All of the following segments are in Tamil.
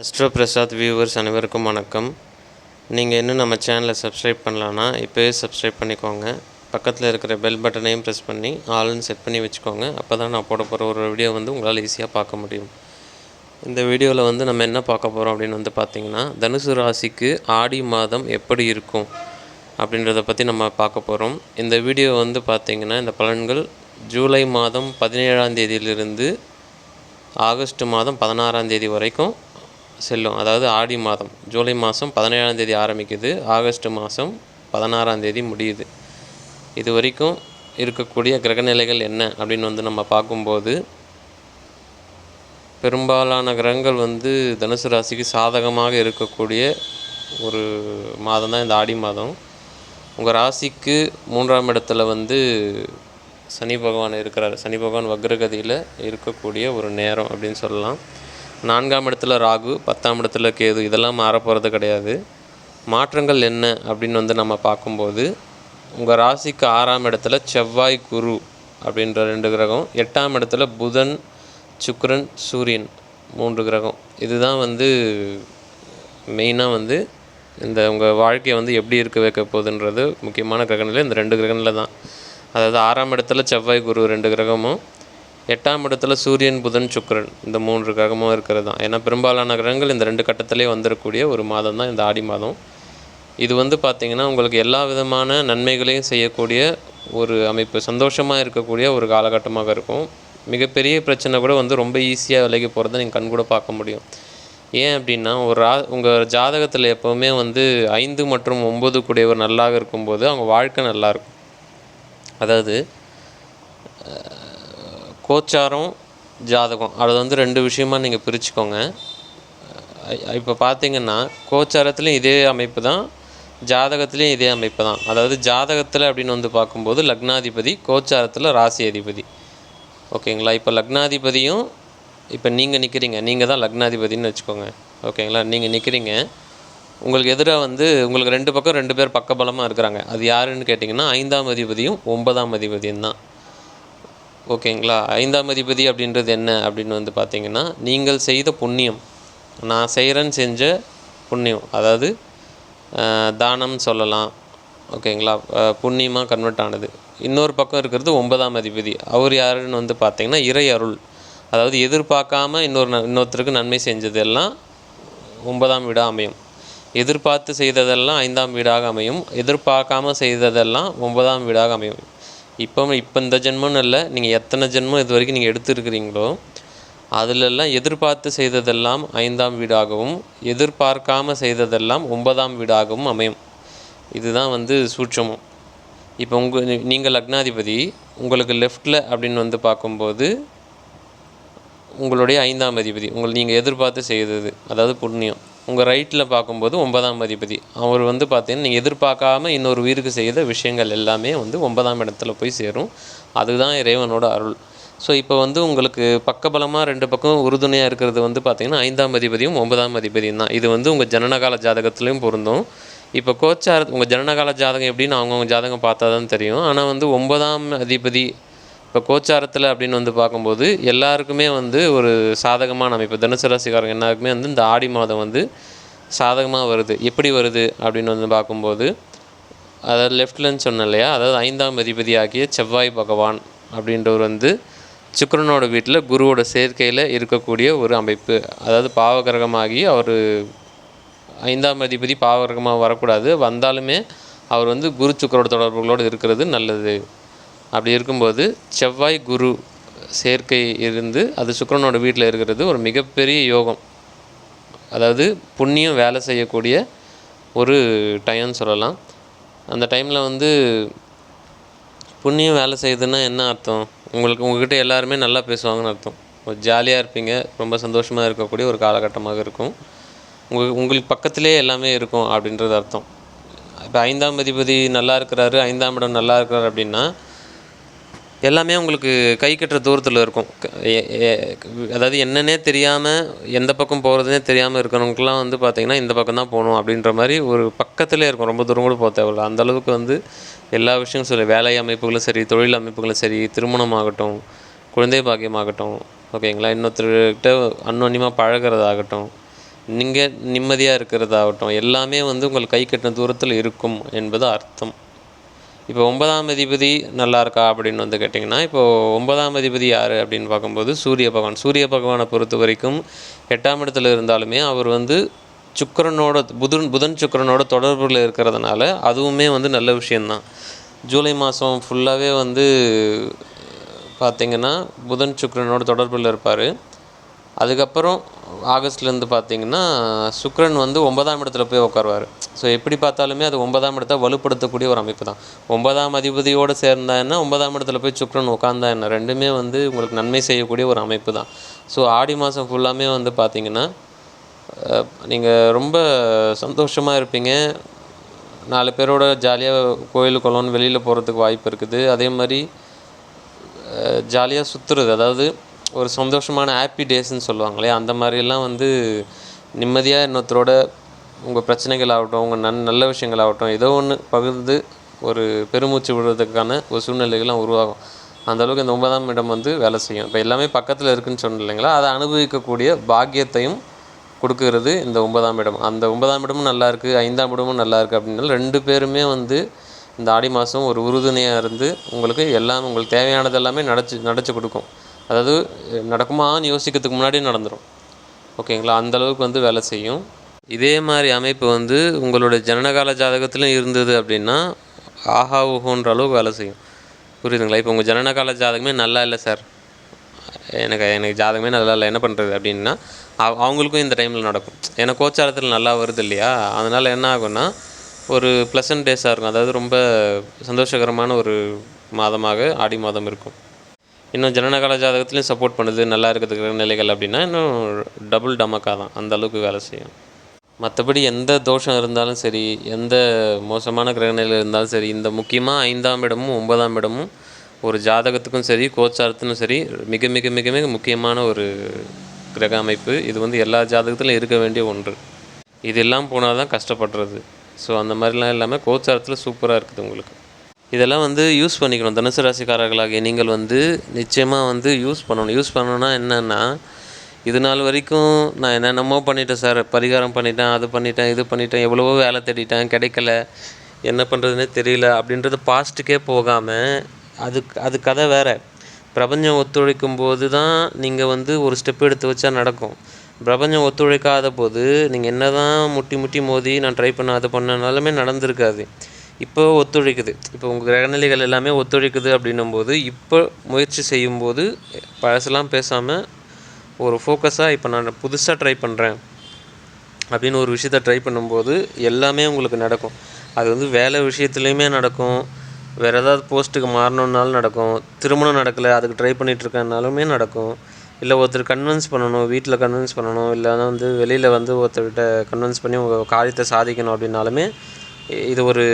அஸ்ட்ரோ பிரசாத் வியூவர்ஸ் அனைவருக்கும் வணக்கம். நீங்கள் இன்னும் நம்ம சேனலை சப்ஸ்கிரைப் பண்ணலான்னா இப்போயே சப்ஸ்கிரைப் பண்ணிக்கோங்க. பக்கத்தில் இருக்கிற பெல் பட்டனையும் ப்ரெஸ் பண்ணி ஆல்னு செட் பண்ணி வச்சுக்கோங்க. அப்போ தான் நான் போட போகிற ஒரு வீடியோ வந்து உங்களால் ஈஸியாக பார்க்க முடியும். இந்த வீடியோவில் வந்து நம்ம என்ன பார்க்க போகிறோம் அப்படின்னு வந்து பார்த்திங்கன்னா தனுசு ராசிக்கு ஆடி மாதம் எப்படி இருக்கும் அப்படின்றத பற்றி நம்ம பார்க்க போகிறோம் இந்த வீடியோ வந்து பார்த்திங்கன்னா இந்த பலன்கள் ஜூலை மாதம் பதினேழாம் தேதியிலிருந்து ஆகஸ்ட் மாதம் பதினாறாம் தேதி வரைக்கும் செல்லும். அதாவது ஆடி மாதம். ஜூலை மாதம் பதினேழாம் தேதி ஆரம்பிக்குது. ஆகஸ்ட் மாதம் பதினாறாம் தேதி முடியுது. இது வரைக்கும் இருக்கக்கூடிய கிரகநிலைகள் என்ன அப்படின்னு வந்து நம்ம பார்க்கும்போது பெரும்பாலான கிரகங்கள் வந்து தனுசு ராசிக்கு சாதகமாக இருக்கக்கூடிய ஒரு மாதம் தான் இந்த ஆடி மாதம். உங்கள் ராசிக்கு மூன்றாம் இடத்துல வந்து சனி பகவான் இருக்கிறார். சனி பகவான் வக்ரகதியில் இருக்கக்கூடிய ஒரு நேரம் அப்படின்னு சொல்லலாம். நான்காம் இடத்துல ராகு பத்தாம் இடத்துல கேது இதெல்லாம் மாறப்போகிறது கிடையாது. மாற்றங்கள் என்ன அப்படின்னு வந்து நம்ம பார்க்கும்போது உங்கள் ராசிக்கு ஆறாம் இடத்துல செவ்வாய் குரு அப்படின்ற ரெண்டு கிரகம் எட்டாம் இடத்துல புதன் சுக்கரன் சூரியன் மூன்று கிரகம். இதுதான் வந்து மெயினாக வந்து இந்த உங்கள் வாழ்க்கையை வந்து எப்படி இருக்க வைக்க போகுதுன்றது முக்கியமான கிரகங்களில் இந்த ரெண்டு கிரகங்களில் தான் அதாவது ஆறாம் இடத்துல செவ்வாய் குரு ரெண்டு கிரகமும் எட்டாம் இடத்துல சூரியன் புதன் சுக்கிரன் இந்த மூன்று கிரகமும் இருக்கிறது? தான் ஏன்னா பெரும்பாலான கிரகங்கள் இந்த ரெண்டு கட்டத்திலே வந்துடக்கூடிய ஒரு மாதம் தான் இந்த ஆடி மாதம். இது வந்து பார்த்திங்கன்னா உங்களுக்கு எல்லா விதமான நன்மைகளையும் செய்யக்கூடிய ஒரு அமைப்பு சந்தோஷமாக இருக்கக்கூடிய ஒரு காலகட்டமாக இருக்கும். மிகப்பெரிய பிரச்சனை கூட வந்து ரொம்ப ஈஸியாக விலகி போகிறத நீங்கள் கண் கூட பார்க்க முடியும். ஏன் அப்படின்னா ஒரு ரா உங்கள் ஜாதகத்தில் எப்போவுமே வந்து ஐந்து மற்றும் ஒம்பது கூடியவர் நல்லாக இருக்கும்போது அவங்க வாழ்க்கை நல்லா இருக்கும். அதாவது கோச்சாரம் ஜாதகம். அது வந்து ரெண்டு விஷயமா நீங்கள் பிரிச்சுக்கோங்க. இப்போ பார்த்தீங்கன்னா கோச்சாரத்துலேயும் இதே அமைப்பு தான் ஜாதகத்துலேயும் இதே அமைப்பு தான். அதாவது ஜாதகத்தில் அப்படின்னு வந்து பார்க்கும்போது லக்னாதிபதி கோச்சாரத்தில் ராசி அதிபதி. ஓகேங்களா? இப்போ லக்னாதிபதியும் இப்போ நீங்கள் நிற்கிறீங்க நீங்கள் தான் லக்னாதிபதின்னு வச்சுக்கோங்க. ஓகேங்களா? நீங்கள் நிற்கிறீங்க உங்களுக்கு எதிராக வந்து உங்களுக்கு ரெண்டு பக்கம் ரெண்டு பேர் பக்கபலமாக இருக்கிறாங்க. அது யாருன்னு கேட்டிங்கன்னா ஐந்தாம் அதிபதியும் ஒன்பதாம் அதிபதியும் தான். ஓகேங்களா? ஐந்தாம் அதிபதி அப்படின்றது என்ன அப்படின்னு வந்து பார்த்தீங்கன்னா நீங்கள் செய்த புண்ணியம். நான் செய்கிறேன்னு செஞ்ச புண்ணியம். அதாவது தானம் சொல்லலாம். ஓகேங்களா? புண்ணியமாக கன்வெர்ட் ஆனது. இன்னொரு பக்கம் இருக்கிறது ஒன்பதாம் அதிபதி. அவர் யாருன்னு வந்து பார்த்தீங்கன்னா இறை அருள். அதாவது எதிர்பார்க்காம இன்னொரு இன்னொருத்தருக்கு நன்மை செஞ்சதெல்லாம் ஒன்பதாம் வீடாக அமையும். எதிர்பார்த்து செய்ததெல்லாம் ஐந்தாம் வீடாக அமையும். எதிர்பார்க்காம செய்ததெல்லாம் ஒன்பதாம் வீடாக அமையும். இப்போ இப்போ இந்த ஜென்மம்னு இல்லை. நீங்கள் எத்தனை ஜென்மம் இது வரைக்கும் நீங்கள் எடுத்துருக்கிறீங்களோ அதிலெல்லாம் எதிர்பார்த்து செய்ததெல்லாம் ஐந்தாம் வீடாகவும் எதிர்பார்க்காம செய்ததெல்லாம் ஒன்பதாம் வீடாகவும் அமையும். இதுதான் வந்து சூட்சமம். இப்போ உங்கள் நீங்கள் லக்னாதிபதி உங்களுக்கு லெஃப்டில் அப்படின்னு வந்து பார்க்கும்போது உங்களுடைய ஐந்தாம் அதிபதி உங்கள் நீங்கள் எதிர்பார்த்து செய்தது அதாவது புண்ணியம். உங்கள் ரைட்டில் பார்க்கும்போது ஒன்பதாம் அதிபதி. அவர் வந்து பார்த்தீங்கன்னா நீங்கள் எதிர்பார்க்காம இன்னொரு உயிருக்கு செய்த விஷயங்கள் எல்லாமே வந்து ஒன்பதாம் இடத்துல போய் சேரும். அதுதான் இறைவனோட அருள். ஸோ இப்போ வந்து உங்களுக்கு பக்கபலமாக ரெண்டு பக்கம் உறுதுணையாக இருக்கிறது வந்து பார்த்திங்கன்னா ஐந்தாம் அதிபதியும் ஒன்பதாம் அதிபதியும் தான். இது வந்து உங்கள் ஜனனகால ஜாதகத்துலேயும் பொருந்தும். இப்போ கோச்சார உங்கள் ஜனனகால ஜாதகம் எப்படின்னு அவங்கவுங்க ஜாதகம் பார்த்தா தான் தெரியும். ஆனால் வந்து ஒன்பதாம் அதிபதி இப்போ கோச்சாரத்தில் அப்படின்னு வந்து பார்க்கும்போது எல்லாருக்குமே வந்து ஒரு சாதகமான அமைப்பு. தனுசு ராசிக்காரங்க எல்லாருக்குமே வந்து இந்த ஆடி மாதம் வந்து சாதகமாக வருது. எப்படி வருது அப்படின்னு வந்து பார்க்கும்போது அதாவது லெஃப்ட்லன்னு சொன்னேன் இல்லையா? அதாவது ஐந்தாம் அதிபதி ஆகிய செவ்வாய் பகவான் அப்படின்றவர் வந்து சுக்கரனோட வீட்டில் குருவோட சேர்க்கையில் இருக்கக்கூடிய ஒரு அமைப்பு. அதாவது பாவகிரகமாகி அவர் ஐந்தாம் அதிபதி பாவகிரகமாக வரக்கூடாது. வந்தாலுமே அவர் வந்து குரு சுக்கரோட தொடர்புகளோடு இருக்கிறது நல்லது. அப்படி இருக்கும்போது செவ்வாய் குரு சேர்க்கை இருந்து அது சுக்கரனோட வீட்டில் இருக்கிறது ஒரு மிகப்பெரிய யோகம். அதாவது புண்ணியம் வேலை செய்யக்கூடிய ஒரு டைம்னு சொல்லலாம். அந்த டைமில் வந்து புண்ணியம் வேலை செய்யுதுன்னா என்ன அர்த்தம்? உங்களுக்கு உங்ககிட்ட எல்லாருமே நல்லா பேசுவாங்கன்னு அர்த்தம். ஒரு ஜாலியாக இருப்பீங்க ரொம்ப சந்தோஷமாக இருக்கக்கூடிய ஒரு காலகட்டமாக இருக்கும். உங்கள் உங்களுக்கு பக்கத்திலே எல்லாமே இருக்கும் அப்படின்றது அர்த்தம். இப்போ ஐந்தாம் அதிபதி நல்லா இருக்கிறாரு ஐந்தாம் இடம் நல்லா இருக்கிறாரு அப்படின்னா எல்லாமே உங்களுக்கு கை கட்டுற தூரத்தில் இருக்கும். அதாவது என்னன்னே தெரியாமல் எந்த பக்கம் போகிறதுனே தெரியாமல் இருக்கிறவங்களுக்குலாம் வந்து பார்த்திங்கன்னா இந்த பக்கம் தான் போகணும் அப்படின்ற மாதிரி ஒரு பக்கத்திலே இருக்கும். ரொம்ப தூரம் கூட போக தேவையில்ல. அந்தளவுக்கு வந்து எல்லா விஷயமும் சொல்லி வேலை அமைப்புகளும் சரி தொழில் அமைப்புகளும் சரி திருமணம் ஆகட்டும் குழந்தை பாக்கியமாகட்டும் ஓகேங்களா? இன்னொருத்தர்கிட்ட அன்னோன்யமாக பழகிறதாகட்டும் நீங்கள் நிம்மதியாக இருக்கிறதாகட்டும் எல்லாமே வந்து உங்களுக்கு கை கட்டின தூரத்தில் இருக்கும் என்பது அர்த்தம். இப்போ ஒன்பதாம் அதிபதி நல்லா இருக்கா அப்படின்னு வந்து கேட்டிங்கன்னா இப்போது ஒன்பதாம் அதிபதி யார் அப்படின்னு பார்க்கும்போது சூரிய பகவான். சூரிய பகவானை பொறுத்த வரைக்கும் எட்டாம் இடத்துல இருந்தாலுமே அவர் வந்து சுக்கிரனோட புதன் புதன் சுக்கரனோட தொடர்பில் இருக்கிறதுனால அதுவுமே வந்து நல்ல விஷயந்தான் ஜூலை மாதம் ஃபுல்லாகவே வந்து பார்த்திங்கன்னா புதன் சுக்கரனோட தொடர்பில் இருப்பார். அதுக்கப்புறம் ஆகஸ்ட்லேருந்து பார்த்திங்கன்னா சுக்கரன் வந்து ஒன்பதாம் இடத்துல போய் உட்காருவார் ஸோ எப்படி பார்த்தாலுமே அது ஒன்பதாம் இடத்தை வலுப்படுத்தக்கூடிய ஒரு அமைப்பு தான். ஒன்பதாம் அதிபதியோடு சேர்ந்தா என்ன? ஒன்பதாம் இடத்துல போய் சுக்கிரன் உட்காந்தா என்ன? ரெண்டுமே வந்து உங்களுக்கு நன்மை செய்யக்கூடிய ஒரு அமைப்பு தான். ஸோ ஆடி மாதம் ஃபுல்லாமே வந்து பார்த்தீங்கன்னா நீங்கள் ரொம்ப சந்தோஷமாக இருப்பீங்க. நாலு பேரோட ஜாலியாக கோயில் குளம்னு வெளியில் போகிறதுக்கு வாய்ப்பு இருக்குது. அதே மாதிரி ஜாலியாக சுற்றுறது அதாவது ஒரு சந்தோஷமான ஹாப்பி டேஸ்ன்னு சொல்லுவாங்களே அந்த மாதிரிலாம் வந்து நிம்மதியாக இன்னொருத்தரோட உங்கள் பிரச்சனைகள் ஆகட்டும் உங்கள் நன் நல்ல விஷயங்கள் ஆகட்டும் ஏதோ ஒன்று பகிர்ந்து ஒரு பெருமூச்சு விடுறதுக்கான ஒரு சூழ்நிலைகள்லாம் உருவாகும். அந்தளவுக்கு இந்த ஒன்பதாம் இடம் வந்து வேலை செய்யும். இப்போ எல்லாமே பக்கத்தில் இருக்குன்னு சொன்னேன் இல்லைங்களா? அதை அனுபவிக்கக்கூடிய பாக்கியத்தையும் கொடுக்கறது இந்த ஒன்பதாம் இடம். அந்த ஒன்பதாம் இடமும் நல்லா இருக்குது ஐந்தாம் இடமும் நல்லா இருக்குது அப்படின்னா ரெண்டு பேருமே வந்து இந்த ஆடி மாதம் ஒரு உறுதுணையாக இருந்து உங்களுக்கு எல்லாம் உங்களுக்கு தேவையானது எல்லாமே நடச்சு நடச்சு கொடுக்கும். அதாவது நடக்குமான்னு யோசிக்கிறதுக்கு முன்னாடியே நடந்துடும் ஓகேங்களா? அந்த அளவுக்கு வந்து வேலை செய்யும். இதே மாதிரி அமைப்பு வந்து உங்களோட ஜனனகால ஜாதகத்திலும் இருந்தது அப்படின்னா ஆஹா ஊஹோன்ற அளவுக்கு வேலை செய்யும். புரியுதுங்களா? இப்போ உங்கள் ஜனனகால ஜாதகமே நல்லா இல்லை சார் எனக்கு எனக்கு ஜாதகமே நல்லா இல்லை என்ன பண்ணுறது அப்படின்னா அவ- அவங்களுக்கும் இந்த டைமில் நடக்கும். ஏன்னா கோச்சாரத்தில் நல்லா வருது இல்லையா? அதனால் என்ன ஆகும்னா ஒரு ப்ளசன்ட் டேஸாக இருக்கும். அதாவது ரொம்ப சந்தோஷகரமான ஒரு மாதமாக ஆடி மாதம் இருக்கும். இன்னும் ஜனனகால ஜாதகத்துலேயும் சப்போர்ட் பண்ணுது நல்லா இருக்கிறதுக்கு நிலைகள் அப்படின்னா இன்னும் டபுள் டமக்கா தான். அந்த அளவுக்கு வேலை செய்யும். மற்றபடி எந்த தோஷம் இருந்தாலும் சரி எந்த மோசமான கிரகநிலையில் இருந்தாலும் சரி இந்த முக்கியமாக ஐந்தாம் இடமும் ஒன்பதாம் இடமும் ஒரு ஜாதகத்துக்கும் சரி கோச்சாரத்துக்கும் சரி மிக மிக மிக மிக முக்கியமான ஒரு கிரக அமைப்பு. இது வந்து எல்லா ஜாதகத்திலும் இருக்க வேண்டிய ஒன்று. இது எல்லாம் போனால் தான் கஷ்டப்படுறது. ஸோ அந்த மாதிரிலாம் இல்லாமல் கோச்சாரத்தில் சூப்பராக இருக்குது உங்களுக்கு. இதெல்லாம் வந்து யூஸ் பண்ணிக்கணும். தனுசு ராசிக்காரர்களாகிய நீங்கள் வந்து நிச்சயமாக வந்து யூஸ் பண்ணணும். யூஸ் பண்ணணும்னா என்னென்னா இது நாள் வரைக்கும் நான் என்னென்னமோ பண்ணிட்டேன் சார். பரிகாரம் பண்ணிட்டேன் அது பண்ணிட்டேன் இது பண்ணிட்டேன் எவ்வளவோ வேலை தேடிட்டேன் கிடைக்கல. என்ன பண்ணுறதுனே தெரியல அப்படின்றது பாஸ்ட்டுக்கே போகாமல் அது அது கதை வேறு. பிரபஞ்சம் ஒத்துழைக்கும் போது தான் நீங்கள் வந்து ஒரு ஸ்டெப் எடுத்து வச்சா நடக்கும். பிரபஞ்சம் ஒத்துழைக்காத போது நீங்கள் என்ன தான் முட்டி முட்டி மோதி நான் ட்ரை பண்ண அதை பண்ணனாலுமே நடந்திருக்காது. இப்போ ஒத்துழைக்குது. இப்போ உங்கள் கிரகநிலைகள் எல்லாமே ஒத்துழைக்குது அப்படின்னும் போது இப்போ முயற்சி செய்யும்போது பழசெல்லாம் பேசாமல் ஒரு ஃபோக்கஸாக இப்போ நான் புதுசாக ட்ரை பண்ணுறேன் அப்படின்னு ஒரு விஷயத்த ட்ரை பண்ணும்போது எல்லாமே உங்களுக்கு நடக்கும். அது வந்து வேலை விஷயத்துலையுமே நடக்கும். வேறு ஏதாவது போஸ்ட்டுக்கு மாறணுன்னாலும் நடக்கும். திருமணம் நடக்கலை அதுக்கு ட்ரை பண்ணிகிட்ருக்கனாலுமே நடக்கும். இல்லை ஒருத்தர் கன்வின்ஸ் பண்ணணும் வீட்டில் கன்வின்ஸ் பண்ணணும் இல்லைன்னா வந்து வெளியில் வந்து ஒருத்தர்கிட்ட கன்வின்ஸ் பண்ணி உங்கள் காரியத்தை சாதிக்கணும் அப்படின்னாலுமே இது ஒரு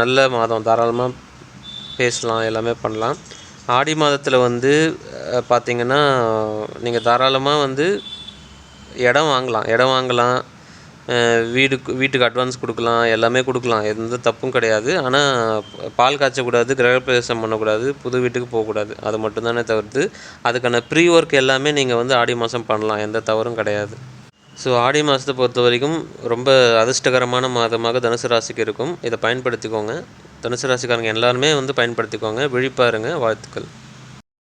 நல்ல மாதம். தாராளமாக பேசலாம் எல்லாமே பண்ணலாம். ஆடி மாதத்தில் வந்து பார்த்தீங்கன்னா நீங்கள் தாராளமாக வந்து இடம் வாங்கலாம். இடம் வாங்கலாம். வீடுக்கு வீட்டுக்கு அட்வான்ஸ் கொடுக்கலாம். எல்லாமே கொடுக்கலாம். எந்த தப்பும் கிடையாது. ஆனால் பால் காய்ச்சக்கூடாது கிரகப்பிரவேசம் பண்ணக்கூடாது புது வீட்டுக்கு போகக்கூடாது. அது மட்டும்தானே தவிர்த்து அதுக்கான ப்ரீ ஒர்க் எல்லாமே நீங்கள் வந்து ஆடி மாதம் பண்ணலாம். எந்த தவறும் கிடையாது. ஸோ ஆடி மாதத்தை பொறுத்த வரைக்கும் ரொம்ப அதிர்ஷ்டகரமான மாதமாக தனுசு ராசிக்கு இருக்கும். இதை பயன்படுத்திக்கோங்க. தனுசு ராசிக்காரங்க எல்லாருமே வந்து பயன்படுத்திக்கோங்க. விழிப்பாருங்க. வாழ்த்துக்கள்.